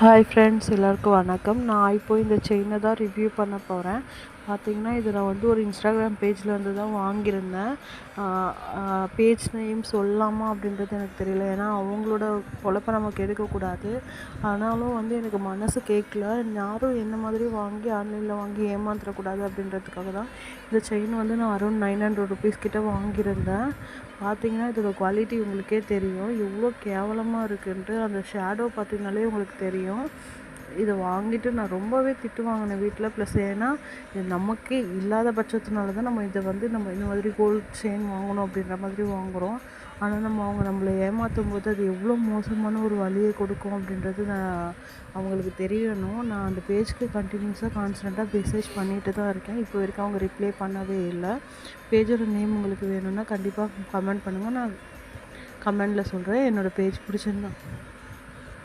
Hi friends எல்லாருக்கும் வணக்கம். நான் இப்போ இந்த செயினை தான் ரிவ்யூ பண்ண போகிறேன் பார்த்தீங்கன்னா இது நான் வந்து ஒரு இன்ஸ்டாகிராம் பேஜில் வந்து தான் வாங்கியிருந்தேன். பேஜ் நேம் சொல்லலாமா அப்படின்றது எனக்கு தெரியல. ஏன்னா அவங்களோட பொழப்ப நமக்கு எடுக்கக்கூடாது. ஆனாலும் வந்து எனக்கு மனசு கேட்கல. யாரும் என்ன மாதிரி வாங்கி ஆன்லைனில் வாங்கி ஏமாந்துடக்கூடாது அப்படின்றதுக்காக தான் இந்த செயின் வந்து நான் அரௌண்ட் நைன் ஹண்ட்ரட் ருபீஸ் கிட்டே வாங்கியிருந்தேன். பார்த்தீங்கன்னா இதோட குவாலிட்டி உங்களுக்கே தெரியும். எவ்வளோ கேவலமாக இருக்குன்ட்டு அந்த ஷேடோ பார்த்தீங்கனாலே உங்களுக்கு தெரியும். தெரியும். இதை வாங்கிட்டு நான் ரொம்பவே திட்டு வாங்கினேன் வீட்டில். ப்ளஸ் ஏன்னா இது நமக்கே இல்லாத பட்சத்தினால தான் நம்ம இதை வந்து நம்ம இந்த மாதிரி கோல்ட் செயின் வாங்கணும் அப்படின்ற மாதிரி வாங்குகிறோம் ஆனால் நம்ம அவங்க நம்மளை ஏமாற்றும் போது அது எவ்வளோ மோசமான ஒரு வழியை கொடுக்கும் அப்படின்றது நான் அவங்களுக்கு தெரியணும். நான் அந்த பேஜ்க்கு கண்டினியூஸாக கான்ஸ்டண்ட்டாக மெசேஜ் பண்ணிட்டு தான் இருக்கேன். இப்போ வரைக்கும் அவங்க ரிப்ளை பண்ணவே இல்லை. பேஜோட நேம் உங்களுக்கு வேணும்னா கண்டிப்பாக கமெண்ட் பண்ணுங்கள் நான் கமெண்டில் சொல்கிறேன் என்னோடய பேஜ் பிடிச்சிருந்தா.